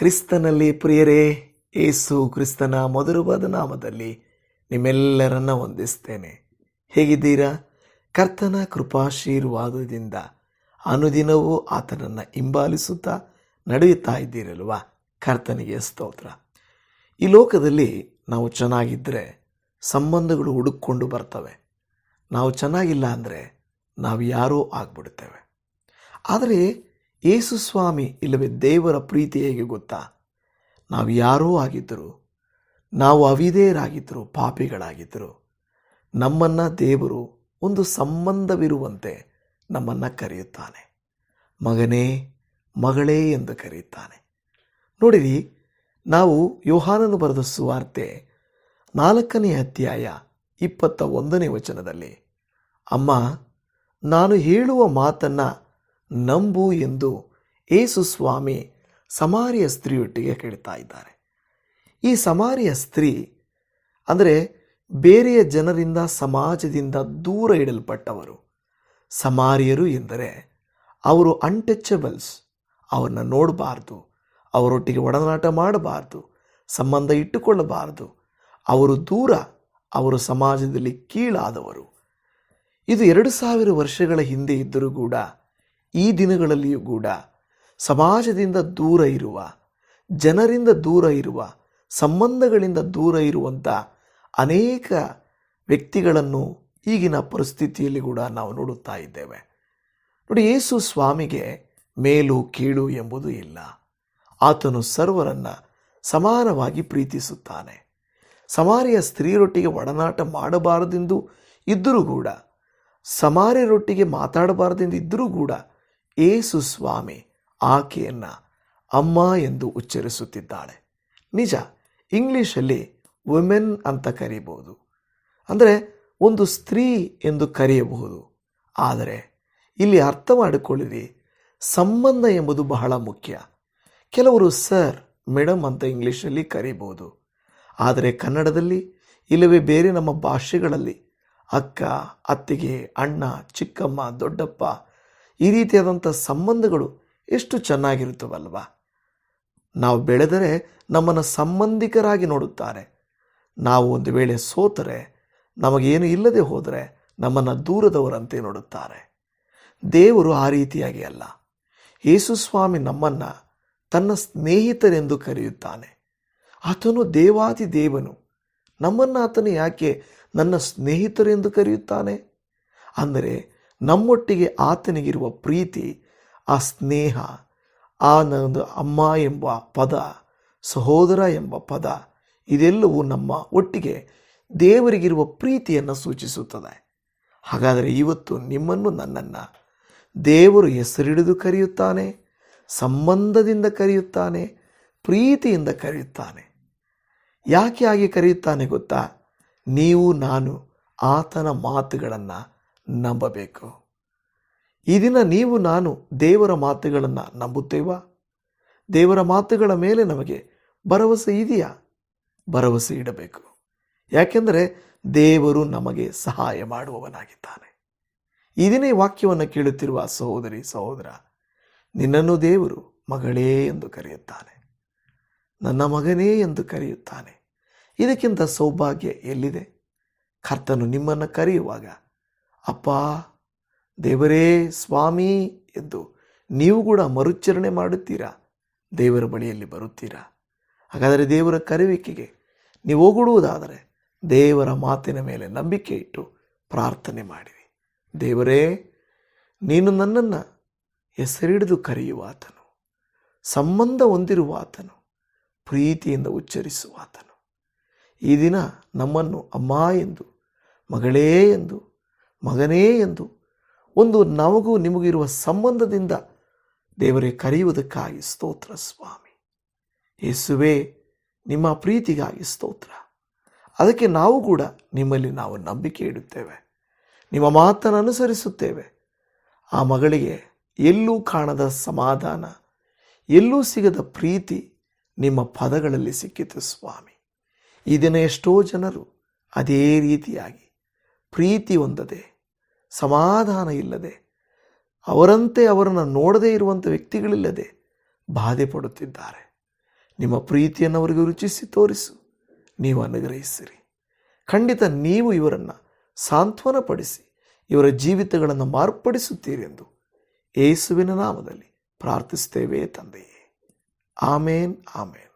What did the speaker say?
ಕ್ರಿಸ್ತನಲ್ಲಿ ಪ್ರಿಯರೇ, ಏಸು ಕ್ರಿಸ್ತನ ಮಧುರವಾದ ನಾಮದಲ್ಲಿ ನಿಮ್ಮೆಲ್ಲರನ್ನ ವಂದಿಸ್ತೇನೆ. ಹೇಗಿದ್ದೀರಾ? ಕರ್ತನ ಕೃಪಾಶೀರ್ವಾದದಿಂದ ಅನುದಿನವೂ ಆತನನ್ನು ಹಿಂಬಾಲಿಸುತ್ತಾ ನಡೆಯುತ್ತಾ ಇದ್ದೀರಲ್ವ? ಕರ್ತನಿಗೆ ಸ್ತೋತ್ರ. ಈ ಲೋಕದಲ್ಲಿ ನಾವು ಚೆನ್ನಾಗಿದ್ದರೆ ಸಂಬಂಧಗಳು ಹುಡುಕೊಂಡು ಬರ್ತವೆ. ನಾವು ಚೆನ್ನಾಗಿಲ್ಲ ಅಂದರೆ ನಾವು ಯಾರೋ ಆಗ್ಬಿಡ್ತೇವೆ. ಆದರೆ ಯೇಸು ಸ್ವಾಮಿ ಇಲ್ಲವೇ ದೇವರ ಪ್ರೀತಿ ಹೇಗೆ ಗೊತ್ತಾ? ನಾವು ಯಾರೋ ಆಗಿದ್ದರು, ನಾವು ಅವಿಧೇಯರಾಗಿದ್ದರು, ಪಾಪಿಗಳಾಗಿದ್ದರು, ನಮ್ಮನ್ನು ದೇವರು ಒಂದು ಸಂಬಂಧವಿರುವಂತೆ ನಮ್ಮನ್ನು ಕರೆಯುತ್ತಾನೆ. ಮಗನೇ, ಮಗಳೇ ಎಂದು ಕರೆಯುತ್ತಾನೆ. ನೋಡಿರಿ, ನಾವು ಯೋಹಾನನು ಬರೆದ ಸುವಾರ್ತೆ ನಾಲ್ಕನೇ ಅಧ್ಯಾಯ ಇಪ್ಪತ್ತ ಒಂದನೇ ವಚನದಲ್ಲಿ, ಅಮ್ಮ, ನಾನು ಹೇಳುವ ಮಾತನ್ನು ನಂಬು ಎಂದು ಏಸು ಸ್ವಾಮಿ ಸಮಾರಿಯ ಸ್ತ್ರೀಯೊಟ್ಟಿಗೆ ಕೇಳ್ತಾ ಇದ್ದಾರೆ. ಈ ಸಮಾರಿಯ ಸ್ತ್ರೀ ಅಂದರೆ ಬೇರೆಯ ಜನರಿಂದ ಸಮಾಜದಿಂದ ದೂರ ಇಡಲ್ಪಟ್ಟವರು. ಸಮಾರಿಯರು ಎಂದರೆ ಅವರು ಅನ್ಟಚಬಲ್ಸ್ ಅವರನ್ನು ನೋಡಬಾರ್ದು, ಅವರೊಟ್ಟಿಗೆ ಒಡನಾಟ ಮಾಡಬಾರ್ದು, ಸಂಬಂಧ ಇಟ್ಟುಕೊಳ್ಳಬಾರ್ದು. ಅವರು ದೂರ, ಅವರು ಸಮಾಜದಲ್ಲಿ ಕೀಳಾದವರು. ಇದು ಎರಡು ಸಾವಿರ ವರ್ಷಗಳ ಹಿಂದೆ ಇದ್ದರೂ ಕೂಡ ಈ ದಿನಗಳಲ್ಲಿಯೂ ಕೂಡ ಸಮಾಜದಿಂದ ದೂರ ಇರುವ, ಜನರಿಂದ ದೂರ ಇರುವ, ಸಂಬಂಧಗಳಿಂದ ದೂರ ಇರುವಂಥ ಅನೇಕ ವ್ಯಕ್ತಿಗಳನ್ನು ಈಗಿನ ಪರಿಸ್ಥಿತಿಯಲ್ಲಿ ಕೂಡ ನಾವು ನೋಡುತ್ತಾ ಇದ್ದೇವೆ. ನೋಡಿ, ಯೇಸು ಸ್ವಾಮಿಗೆ ಮೇಲು ಕೀಳು ಎಂಬುದು ಇಲ್ಲ. ಆತನು ಸರ್ವರನ್ನ ಸಮಾನವಾಗಿ ಪ್ರೀತಿಸುತ್ತಾನೆ. ಸಮಾರಿಯ ಸ್ತ್ರೀರೊಟ್ಟಿಗೆ ಒಡನಾಟ ಮಾಡಬಾರದೆಂದು ಇದ್ದರೂ ಕೂಡ, ಸಮಾರ್ಯರೊಟ್ಟಿಗೆ ಮಾತಾಡಬಾರದೆಂದು ಇದ್ದರೂ ಕೂಡ ಏಸು ಸ್ವಾಮಿ ಆಕೆಯನ್ನು ಅಮ್ಮ ಎಂದು ಉಚ್ಚರಿಸುತ್ತಿದ್ದಾಳೆ. ನಿಜ, ಇಂಗ್ಲೀಷಲ್ಲಿ ವುಮೆನ್ ಅಂತ ಕರೀಬಹುದು. ಅಂದರೆ ಒಂದು ಸ್ತ್ರೀ ಎಂದು ಕರೆಯಬಹುದು. ಆದರೆ ಇಲ್ಲಿ ಅರ್ಥ ಮಾಡಿಕೊಳ್ಳಿರಿ, ಸಂಬಂಧ ಎಂಬುದು ಬಹಳ ಮುಖ್ಯ. ಕೆಲವರು ಸರ್ ಮೇಡಮ್ ಅಂತ ಇಂಗ್ಲೀಷಲ್ಲಿ ಕರೀಬಹುದು. ಆದರೆ ಕನ್ನಡದಲ್ಲಿ, ಇಲ್ಲವೇ ಬೇರೆ ನಮ್ಮ ಭಾಷೆಗಳಲ್ಲಿ, ಅಕ್ಕ, ಅತ್ತಿಗೆ, ಅಣ್ಣ, ಚಿಕ್ಕಮ್ಮ, ದೊಡ್ಡಪ್ಪ ಈ ರೀತಿಯಾದಂಥ ಸಂಬಂಧಗಳು ಎಷ್ಟು ಚೆನ್ನಾಗಿರುತ್ತವಲ್ವ? ನಾವು ಬೆಳೆದರೆ ನಮ್ಮನ್ನು ಸಂಬಂಧಿಕರಾಗಿ ನೋಡುತ್ತಾರೆ. ನಾವು ಒಂದು ವೇಳೆ ಸೋತರೆ, ನಮಗೇನು ಇಲ್ಲದೆ ಹೋದರೆ ನಮ್ಮನ್ನು ದೂರದವರಂತೆ ನೋಡುತ್ತಾರೆ. ದೇವರು ಆ ರೀತಿಯಾಗಿ ಅಲ್ಲ. ಯೇಸುಸ್ವಾಮಿ ನಮ್ಮನ್ನು ತನ್ನ ಸ್ನೇಹಿತರೆಂದು ಕರೆಯುತ್ತಾನೆ. ಆತನು ದೇವಾದಿ ದೇವನು. ನಮ್ಮನ್ನು ಆತನು ಯಾಕೆ ನನ್ನ ಸ್ನೇಹಿತರೆಂದು ಕರೆಯುತ್ತಾನೆ? ಅಂದರೆ ನಮ್ಮೊಟ್ಟಿಗೆ ಆತನಿಗಿರುವ ಪ್ರೀತಿ, ಆ ಸ್ನೇಹ, ಆ ಒಂದು ಅಮ್ಮ ಎಂಬ ಪದ, ಸಹೋದರ ಎಂಬ ಪದ, ಇದೆಲ್ಲವೂ ನಮ್ಮ ಒಟ್ಟಿಗೆ ದೇವರಿಗಿರುವ ಪ್ರೀತಿಯನ್ನು ಸೂಚಿಸುತ್ತದೆ. ಹಾಗಾದರೆ ಇವತ್ತು ನಿಮ್ಮನ್ನು ನನ್ನನ್ನು ದೇವರು ಹೆಸರಿಡಿದು ಕರೆಯುತ್ತಾನೆ, ಸಂಬಂಧದಿಂದ ಕರೆಯುತ್ತಾನೆ, ಪ್ರೀತಿಯಿಂದ ಕರೆಯುತ್ತಾನೆ. ಯಾಕೆ ಹಾಗೆ ಕರೆಯುತ್ತಾನೆ ಗೊತ್ತಾ? ನೀವು, ನಾನು ಆತನ ಮಾತುಗಳನ್ನು ನಂಬಬೇಕು. ಈ ದಿನ ನೀವು ನಾನು ದೇವರ ಮಾತುಗಳನ್ನು ನಂಬುತ್ತೇವಾ? ದೇವರ ಮಾತುಗಳ ಮೇಲೆ ನಮಗೆ ಭರವಸೆ ಇದೆಯಾ? ಭರವಸೆ ಇಡಬೇಕು. ಯಾಕೆಂದರೆ ದೇವರು ನಮಗೆ ಸಹಾಯ ಮಾಡುವವನಾಗಿದ್ದಾನೆ. ಈ ವಾಕ್ಯವನ್ನು ಕೇಳುತ್ತಿರುವ ಸಹೋದರಿ, ಸಹೋದರ, ನಿನ್ನನ್ನು ದೇವರು ಮಗಳೇ ಎಂದು ಕರೆಯುತ್ತಾನೆ. ನನ್ನ ಮಗನೇ ಎಂದು ಕರೆಯುತ್ತಾನೆ. ಇದಕ್ಕಿಂತ ಸೌಭಾಗ್ಯ ಎಲ್ಲಿದೆ? ಕರ್ತನು ನಿಮ್ಮನ್ನು ಕರೆಯುವಾಗ ಅಪ್ಪ, ದೇವರೇ ಸ್ವಾಮಿ ಎಂದು ನೀವು ಕೂಡ ಮರುಚ್ಚರಣೆ ಮಾಡುತ್ತೀರಾ? ದೇವರ ಬಳಿಯಲ್ಲಿ ಬರುತ್ತೀರಾ? ಹಾಗಾದರೆ ದೇವರ ಕರೆಯುವಿಕೆಗೆ ನೀವು ಹೋಗುಡುವುದಾದರೆ ದೇವರ ಮಾತಿನ ಮೇಲೆ ನಂಬಿಕೆ ಇಟ್ಟು ಪ್ರಾರ್ಥನೆ ಮಾಡಿರಿ. ದೇವರೇ, ನೀನು ನನ್ನನ್ನು ಹೆಸರಿಡಿದು ಕರೆಯುವ ಆತನು ಸಂಬಂಧ ಹೊಂದಿರುವ ಆತನು ಪ್ರೀತಿಯಿಂದ ಉಚ್ಚರಿಸುವ ಆತನು ಈ ದಿನ ನಮ್ಮನ್ನು ಅಮ್ಮ ಎಂದು, ಮಗಳೇ ಎಂದು ಮಗನೇ ಎಂದು. ಒಂದು ನಮಗೂ ನಿಮಗಿರುವ ಸಂಬಂಧದಿಂದ ದೇವರೇ ಕರೆಯುವುದಕ್ಕಾಗಿ ಸ್ತೋತ್ರ ಸ್ವಾಮಿ. ಯೇಸುವೆ, ನಿಮ್ಮ ಪ್ರೀತಿಗಾಗಿ ಸ್ತೋತ್ರ. ಅದಕ್ಕೆ ನಾವು ಕೂಡ ನಿಮ್ಮಲ್ಲಿ ನಾವು ನಂಬಿಕೆ ಇಡುತ್ತೇವೆ. ನಿಮ್ಮ ಮಾತನ್ನು ಅನುಸರಿಸುತ್ತೇವೆ. ಆ ಮಗಳಿಗೆ ಎಲ್ಲೂ ಕಾಣದ ಸಮಾಧಾನ, ಎಲ್ಲೂ ಸಿಗದ ಪ್ರೀತಿ ನಿಮ್ಮ ಪದಗಳಲ್ಲಿ ಸಿಕ್ಕಿತು ಸ್ವಾಮಿ. ಈ ದಿನ ಎಷ್ಟೋ ಜನರು ಅದೇ ರೀತಿಯಾಗಿ ಪ್ರೀತಿ ಹೊಂದದೆ, ಸಮಾಧಾನ ಇಲ್ಲದೆ, ಅವರಂತೆ ಅವರನ್ನು ನೋಡದೇ ಇರುವಂಥ ವ್ಯಕ್ತಿಗಳಿಲ್ಲದೆ ಬಾಧೆ ಪಡುತ್ತಿದ್ದಾರೆ. ನಿಮ್ಮ ಪ್ರೀತಿಯನ್ನು ಅವರಿಗೆ ರುಚಿಸಿ ತೋರಿಸು, ನೀವು ಅನುಗ್ರಹಿಸಿರಿ. ಖಂಡಿತ ನೀವು ಇವರನ್ನು ಸಾಂತ್ವನಪಡಿಸಿ, ಇವರ ಜೀವಿತಗಳನ್ನು ಮಾರ್ಪಡಿಸುತ್ತೀರಿ ಎಂದು ಯೇಸುವಿನ ನಾಮದಲ್ಲಿ ಪ್ರಾರ್ಥಿಸುತ್ತೇವೆ ತಂದೆಯೇ. ಆಮೇನ್ ಆಮೇನ್.